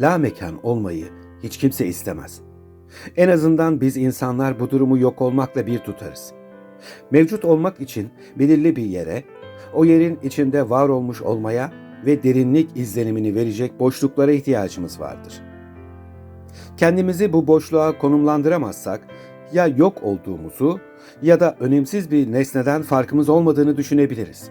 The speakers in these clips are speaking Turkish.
la mekan olmayı hiç kimse istemez. En azından biz insanlar bu durumu yok olmakla bir tutarız. Mevcut olmak için belirli bir yere, o yerin içinde var olmuş olmaya ve derinlik izlenimini verecek boşluklara ihtiyacımız vardır. Kendimizi bu boşluğa konumlandıramazsak ya yok olduğumuzu ya da önemsiz bir nesneden farkımız olmadığını düşünebiliriz.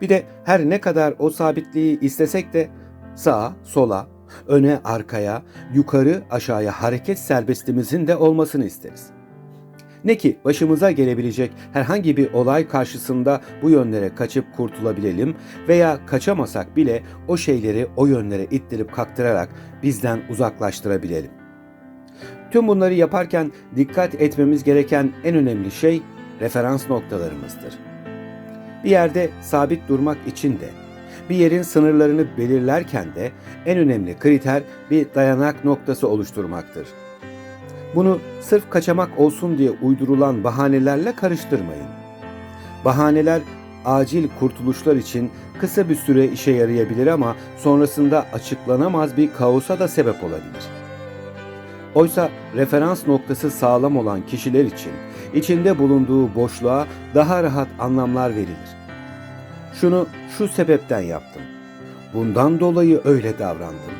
Bir de her ne kadar o sabitliği istesek de sağa, sola, öne, arkaya, yukarı, aşağıya hareket serbestimizin de olmasını isteriz. Ne ki başımıza gelebilecek herhangi bir olay karşısında bu yönlere kaçıp kurtulabilelim veya kaçamasak bile o şeyleri o yönlere ittirip kaktırarak bizden uzaklaştırabilelim. Tüm bunları yaparken dikkat etmemiz gereken en önemli şey referans noktalarımızdır. Bir yerde sabit durmak için de, bir yerin sınırlarını belirlerken de en önemli kriter bir dayanak noktası oluşturmaktır. Bunu sırf kaçamak olsun diye uydurulan bahanelerle karıştırmayın. Bahaneler acil kurtuluşlar için kısa bir süre işe yarayabilir ama sonrasında açıklanamaz bir kaosa da sebep olabilir. Oysa referans noktası sağlam olan kişiler için içinde bulunduğu boşluğa daha rahat anlamlar verilir. Şunu şu sebepten yaptım. Bundan dolayı öyle davrandım.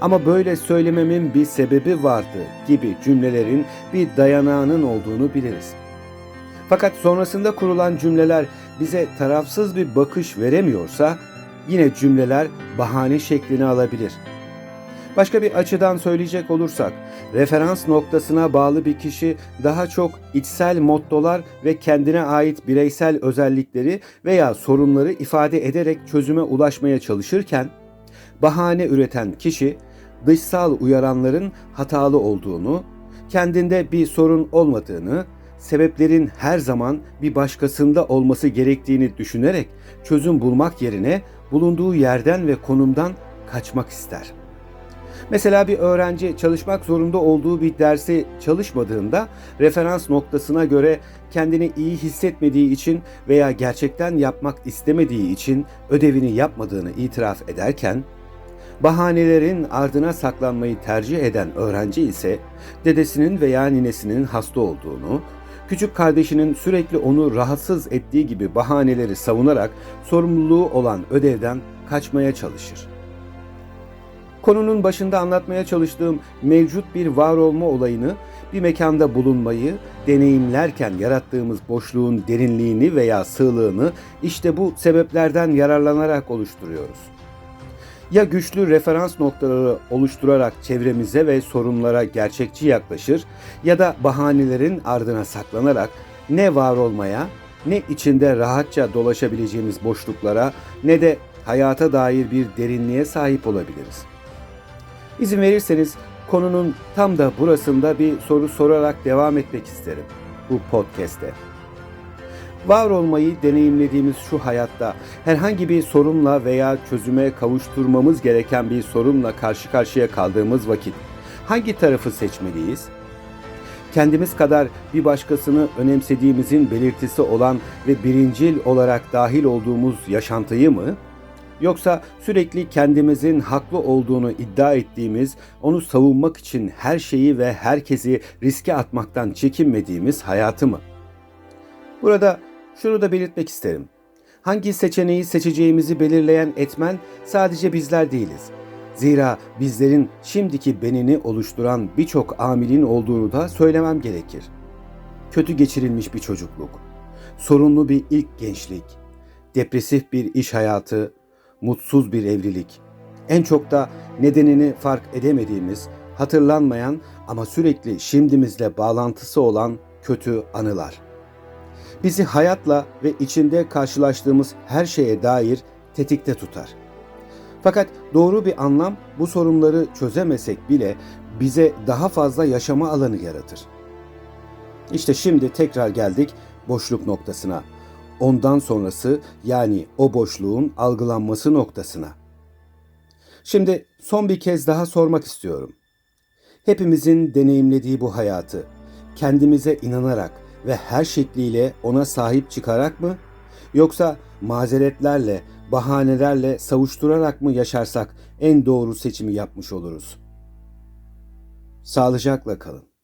Ama böyle söylememin bir sebebi vardı gibi cümlelerin bir dayanağının olduğunu biliriz. Fakat sonrasında kurulan cümleler bize tarafsız bir bakış veremiyorsa yine cümleler bahane şeklini alabilir. Başka bir açıdan söyleyecek olursak, referans noktasına bağlı bir kişi daha çok içsel mottolar ve kendine ait bireysel özellikleri veya sorunları ifade ederek çözüme ulaşmaya çalışırken, bahane üreten kişi dışsal uyaranların hatalı olduğunu, kendinde bir sorun olmadığını, sebeplerin her zaman bir başkasında olması gerektiğini düşünerek çözüm bulmak yerine bulunduğu yerden ve konumdan kaçmak ister. Mesela bir öğrenci çalışmak zorunda olduğu bir dersi çalışmadığında referans noktasına göre kendini iyi hissetmediği için veya gerçekten yapmak istemediği için ödevini yapmadığını itiraf ederken bahanelerin ardına saklanmayı tercih eden öğrenci ise dedesinin veya ninesinin hasta olduğunu, küçük kardeşinin sürekli onu rahatsız ettiği gibi bahaneleri savunarak sorumluluğu olan ödevden kaçmaya çalışır. Konunun başında anlatmaya çalıştığım mevcut bir var olma olayını bir mekanda bulunmayı deneyimlerken yarattığımız boşluğun derinliğini veya sığlığını işte bu sebeplerden yararlanarak oluşturuyoruz. Ya güçlü referans noktaları oluşturarak çevremize ve sorunlara gerçekçi yaklaşır ya da bahanelerin ardına saklanarak ne var olmaya ne içinde rahatça dolaşabileceğimiz boşluklara ne de hayata dair bir derinliğe sahip olabiliriz. İzin verirseniz konunun tam da burasında bir soru sorarak devam etmek isterim bu podcast'te. Var olmayı deneyimlediğimiz şu hayatta herhangi bir sorunla veya çözüme kavuşturmamız gereken bir sorunla karşı karşıya kaldığımız vakit hangi tarafı seçmeliyiz? Kendimiz kadar bir başkasını önemsediğimizin belirtisi olan ve birincil olarak dahil olduğumuz yaşantıyı mı? Yoksa sürekli kendimizin haklı olduğunu iddia ettiğimiz, onu savunmak için her şeyi ve herkesi riske atmaktan çekinmediğimiz hayatı mı? Burada şunu da belirtmek isterim. Hangi seçeneği seçeceğimizi belirleyen etmen sadece bizler değiliz. Zira bizlerin şimdiki benini oluşturan birçok amilin olduğunu da söylemem gerekir. Kötü geçirilmiş bir çocukluk, sorunlu bir ilk gençlik, depresif bir iş hayatı, mutsuz bir evlilik. En çok da nedenini fark edemediğimiz, hatırlanmayan ama sürekli şimdimizle bağlantısı olan kötü anılar. Bizi hayatla ve içinde karşılaştığımız her şeye dair tetikte tutar. Fakat doğru bir anlam bu sorunları çözemesek bile bize daha fazla yaşama alanı yaratır. İşte şimdi tekrar geldik boşluk noktasına ondan sonrası yani o boşluğun algılanması noktasına. Şimdi son bir kez daha sormak istiyorum. Hepimizin deneyimlediği bu hayatı kendimize inanarak ve her şekliyle ona sahip çıkarak mı yoksa mazeretlerle, bahanelerle savuşturarak mı yaşarsak en doğru seçimi yapmış oluruz. Sağlıcakla kalın.